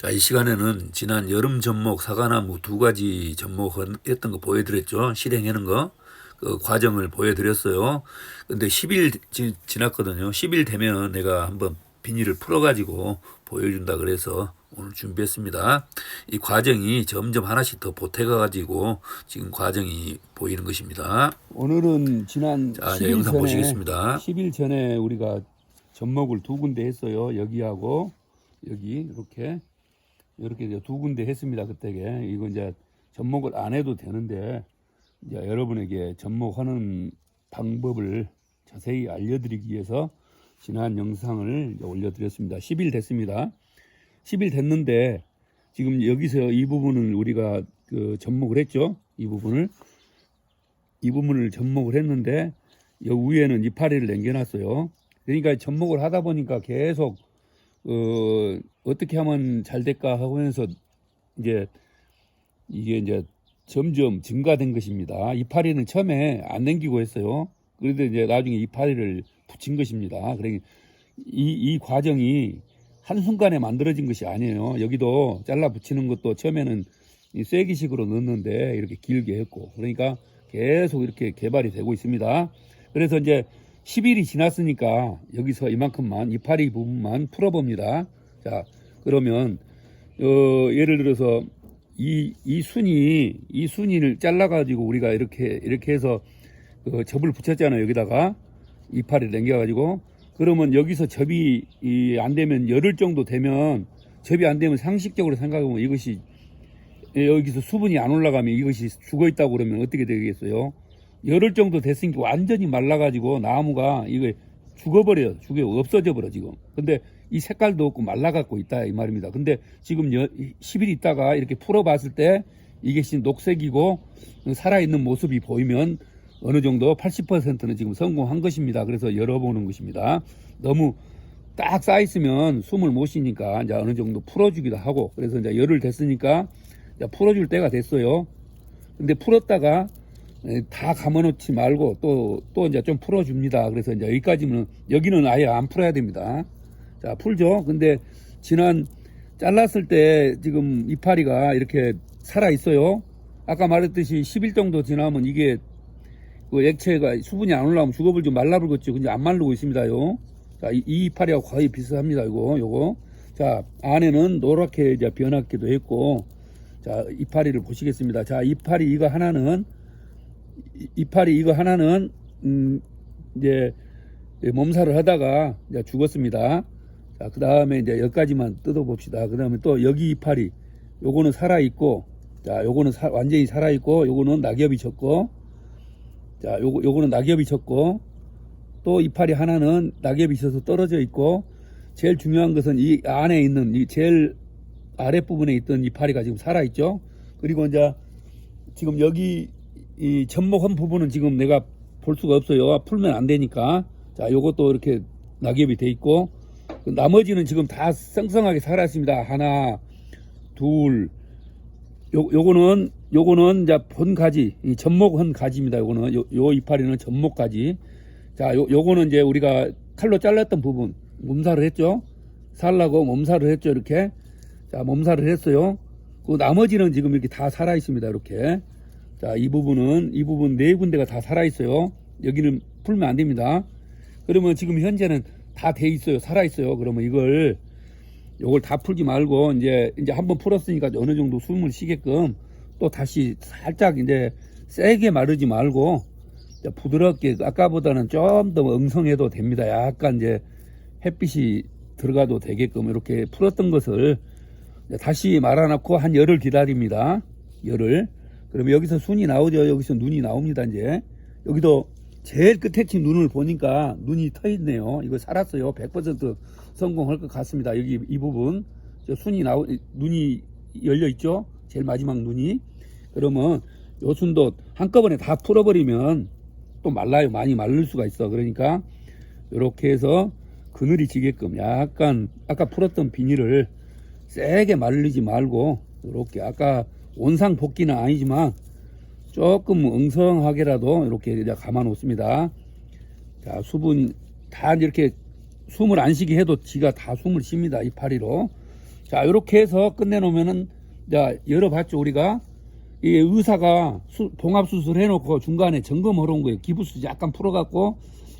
자, 이 시간에는 지난 여름 접목 사과나무 두 가지 접목했던 거 보여드렸죠. 실행하는 거. 그 과정을 보여드렸어요. 근데 10일 지, 지났거든요. 10일 되면 내가 한번 비닐을 풀어가지고 보여준다 그래서 오늘 준비했습니다. 이 과정이 점점 하나씩 더 보태가가지고 지금 과정이 보이는 것입니다. 오늘은 지난 자, 이제 10일 영상 전에 보시겠습니다. 10일 전에 우리가 접목을 두 군데 했어요. 여기하고 여기 이렇게 이렇게 이제 두 군데 했습니다. 그때게 이거 이제 접목을 안 해도 되는데 이제 여러분에게 접목하는 방법을 자세히 알려드리기 위해서 지난 영상을 올려드렸습니다. 10일 됐습니다. 10일 됐는데 지금 여기서 이 부분을 우리가 그 접목을 했죠. 이 부분을 이 부분을 접목을 했는데 여 위에는 이파리를 남겨놨어요. 그러니까 접목을 하다 보니까 계속 어, 어떻게 하면 잘 될까 하면서 이제 이게 이제 점점 증가된 것입니다. 이파리는 처음에 안 남기고 했어요. 그런데 이제 나중에 이파리를 붙인 것입니다. 그러니까 이, 이 과정이 한순간에 만들어진 것이 아니에요. 여기도 잘라 붙이는 것도 처음에는 이 쐐기식으로 넣는데 이렇게 길게 했고 그러니까 계속 이렇게 개발이 되고 있습니다. 그래서 이제 10일이 지났으니까 여기서 이만큼만 이파리 부분만 풀어봅니다. 자 그러면 어, 예를 들어서 이, 이 순이 이 순이를 잘라가지고 우리가 이렇게 이렇게 해서 그 접을 붙였잖아요. 여기다가 이파리를 남겨가지고 그러면 여기서 접이 이 안 되면 열흘 정도 되면 접이 안 되면 상식적으로 생각하면 이것이 여기서 수분이 안 올라가면 이것이 죽어 있다고 그러면 어떻게 되겠어요? 열흘 정도 됐으니까 완전히 말라가지고 나무가 이거 죽어버려요. 죽어 없어져 버려 지금. 근데 이 색깔도 없고 말라갖고 있다 이 말입니다. 근데 지금 여, 10일 있다가 이렇게 풀어봤을 때 이게 지금 녹색이고 살아있는 모습이 보이면 어느 정도 80%는 지금 성공한 것입니다. 그래서 열어보는 것입니다. 너무 딱 쌓여있으면 숨을 못 쉬니까 이제 어느 정도 풀어주기도 하고 그래서 이제 열흘 됐으니까 풀어줄 때가 됐어요. 근데 풀었다가 에, 다 감아놓지 말고 또, 또 이제 좀 풀어줍니다. 그래서 이제 여기까지는, 여기는 아예 안 풀어야 됩니다. 자, 풀죠. 근데 지난 잘랐을 때 지금 이파리가 이렇게 살아있어요. 아까 말했듯이 10일 정도 지나면 이게 그 액체가 수분이 안 올라오면 죽어불죠. 말라불겠죠. 근데 안 말르고 있습니다요. 자, 이, 이 이파리하고 거의 비슷합니다. 이거, 요거. 자, 안에는 노랗게 이제 변하기도 했고, 자, 이파리를 보시겠습니다. 자, 이파리 이거 하나는 이- 이파리 이거 하나는 음 이제 몸살을 하다가 이제 죽었습니다. 자, 그 다음에 이제 여기까지만 뜯어봅시다. 그 다음에 또 여기 이파리 요거는 살아있고 자, 요거는 사- 완전히 살아있고 요거는 낙엽이 졌고 자, 요거 요거는 낙엽이 졌고 또 이파리 하나는 낙엽이 있어서 떨어져 있고 제일 중요한 것은 이 안에 있는 이 제일 아랫부분에 있던 이파리가 지금 살아있죠. 그리고 이제 지금 여기 이 접목한 부분은 지금 내가 볼 수가 없어요. 풀면 안 되니까. 자, 요것도 이렇게 낙엽이 돼 있고 그 나머지는 지금 다 쌩쌩하게 살아있습니다. 하나, 둘, 요, 요거는, 요거는 이제 본 가지, 이 접목한 가지입니다. 요거는, 요, 요 이파리는 접목 가지. 자, 요, 요거는 이제 우리가 칼로 잘랐던 부분, 몸살을 했죠. 살라고 몸살을 했죠. 이렇게. 자, 몸살을 했어요. 그 나머지는 지금 이렇게 다 살아 있습니다. 이렇게. 자, 이 부분은, 이 부분 네 군데가 다 살아 있어요. 여기는 풀면 안 됩니다. 그러면 지금 현재는 다 돼 있어요. 살아 있어요. 그러면 이걸, 요걸 다 풀지 말고, 이제, 이제 한번 풀었으니까 어느 정도 숨을 쉬게끔 또 다시 살짝 이제 세게 마르지 말고, 부드럽게, 아까보다는 좀 더 엉성해도 됩니다. 약간 이제 햇빛이 들어가도 되게끔 이렇게 풀었던 것을 다시 말아놓고 한 열을 기다립니다. 열을. 그러면 여기서 순이 나오죠. 여기서 눈이 나옵니다. 이제 여기도 제일 끝에 친 눈을 보니까 눈이 터 있네요. 이거 살았어요. 100% 성공할 것 같습니다. 여기 이 부분 저 순이 나오 눈이 열려 있죠. 제일 마지막 눈이. 그러면 요 순도 한꺼번에 다 풀어버리면 또 말라요. 많이 마를 수가 있어. 그러니까 이렇게 해서 그늘이 지게끔 약간 아까 풀었던 비닐을 세게 말리지 말고 이렇게 아까 온상 볶기는 아니지만 조금 엉성하게라도 이렇게 이제 감아 놓습니다. 자, 수분 다 이렇게 숨을 안 쉬게 해도 지가 다 숨을 쉽니다. 이파리로. 자, 이렇게 해서 끝내놓으면은, 자, 열어봤죠, 우리가. 이 의사가 수- 봉합수술 해놓고 중간에 점검하러 온 거예요. 기부수 약간 풀어갖고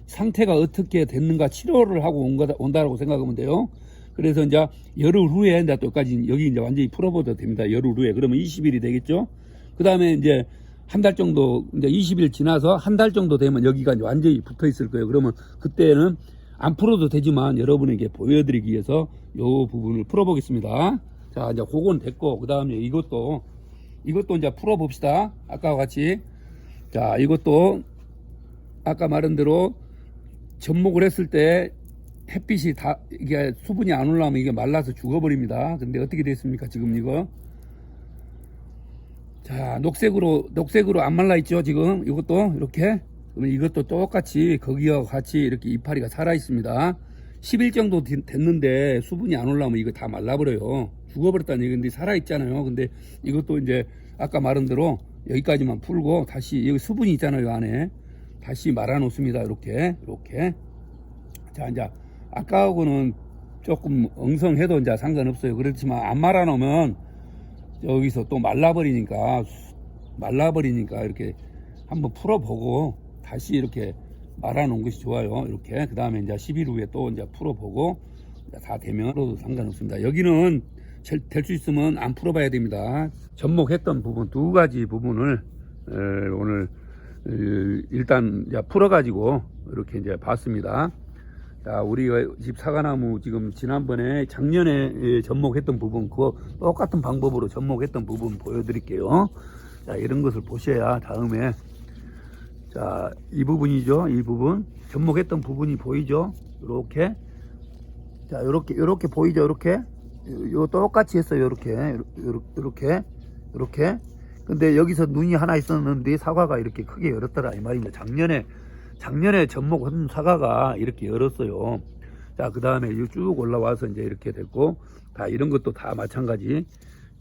상태가 어떻게 됐는가 치료를 하고 온 거다, 온다라고 생각하면 돼요. 그래서 이제 열흘 후에 이제 또까지 여기 이제 완전히 풀어보도 됩니다. 열흘 후에. 그러면 20일이 되겠죠. 그 다음에 이제 한 달 정도, 이제 20일 지나서 한 달 정도 되면 여기가 이제 완전히 붙어 있을 거예요. 그러면 그때는 안 풀어도 되지만 여러분에게 보여드리기 위해서 요 부분을 풀어보겠습니다. 자, 이제 그건 됐고, 그 다음에 이것도, 이것도 이제 풀어봅시다. 아까와 같이. 자, 이것도 아까 말한 대로 접목을 했을 때 햇빛이 다, 이게 수분이 안 올라오면 이게 말라서 죽어버립니다. 근데 어떻게 됐습니까? 지금 이거. 자, 녹색으로, 녹색으로 안 말라 있죠, 지금. 이것도 이렇게. 그러면 이것도 똑같이, 거기와 같이 이렇게 이파리가 살아 있습니다. 10일 정도 된- 됐는데 수분이 안 올라오면 이거 다 말라버려요. 죽어버렸다는 얘기인데 살아 있잖아요. 근데 이것도 이제 아까 말한 대로 여기까지만 풀고 다시 여기 수분이 있잖아요, 이 안에. 다시 말아 놓습니다. 이렇게, 이렇게. 자, 이제 아까하고는 조금 엉성해도 이제 상관없어요. 그렇지만 안 말아 놓으면 여기서 또 말라버리니까 수- 말라버리니까 이렇게 한번 풀어보고 다시 이렇게 말아놓은 것이 좋아요. 이렇게 그 다음에 이제 10일 후에 또 이제 풀어보고 다 되면도 상관없습니다. 여기는 될 수 있으면 안 풀어봐야 됩니다. 접목했던 부분 두 가지 부분을 에, 오늘 에, 일단 풀어가지고 이렇게 이제 봤습니다. 자, 우리가 집 사과나무 지금 지난번에 작년에 예, 접목했던 부분, 그거 똑같은 방법으로 접목했던 부분 보여드릴게요. 자, 이런 것을 보셔야 다음에, 자, 이 부분이죠. 이 부분. 접목했던 부분이 보이죠? 요렇게. 자, 요렇게, 요렇게 보이죠? 요렇게. 요, 요 똑같이 했어요. 요렇게, 요렇게. 요렇게. 근데 여기서 눈이 하나 있었는데 사과가 이렇게 크게 열었더라. 이 말입니다. 작년에 작년에 접목한 사과가 이렇게 열었어요. 자, 그 다음에 쭉 올라와서 이제 이렇게 됐고, 다 이런 것도 다 마찬가지.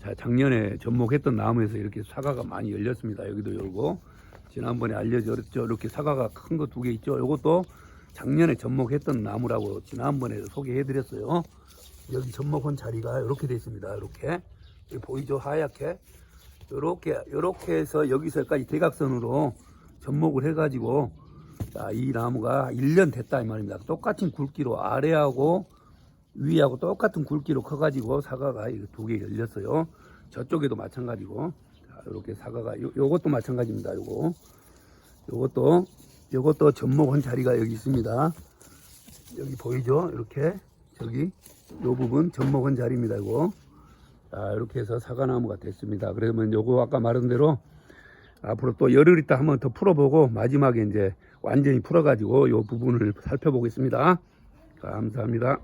자, 작년에 접목했던 나무에서 이렇게 사과가 많이 열렸습니다. 여기도 열고, 지난번에 알려졌죠. 이렇게 사과가 큰 거 두 개 있죠. 이것도 작년에 접목했던 나무라고 지난번에 소개해드렸어요. 여기 접목한 자리가 이렇게 되어 있습니다. 이렇게. 보이죠? 하얗게. 요렇게, 요렇게 해서 여기서까지 대각선으로 접목을 해가지고, 자, 이 나무가 1년 됐다 이 말입니다. 똑같은 굵기로 아래하고 위하고 똑같은 굵기로 커가지고 사과가 두 개 열렸어요. 저쪽에도 마찬가지고. 자, 이렇게 사과가 요, 요것도 마찬가지입니다. 요거. 요것도 요것도 접목 한 자리가 여기 있습니다. 여기 보이죠? 이렇게 저기 요 부분 접목 한 자리입니다. 이거. 자, 이렇게 해서 사과나무가 됐습니다. 그러면 요거 아까 말한 대로 앞으로 또 열흘 있다 한번 더 풀어보고 마지막에 이제 완전히 풀어가지고 이 부분을 살펴보겠습니다. 감사합니다.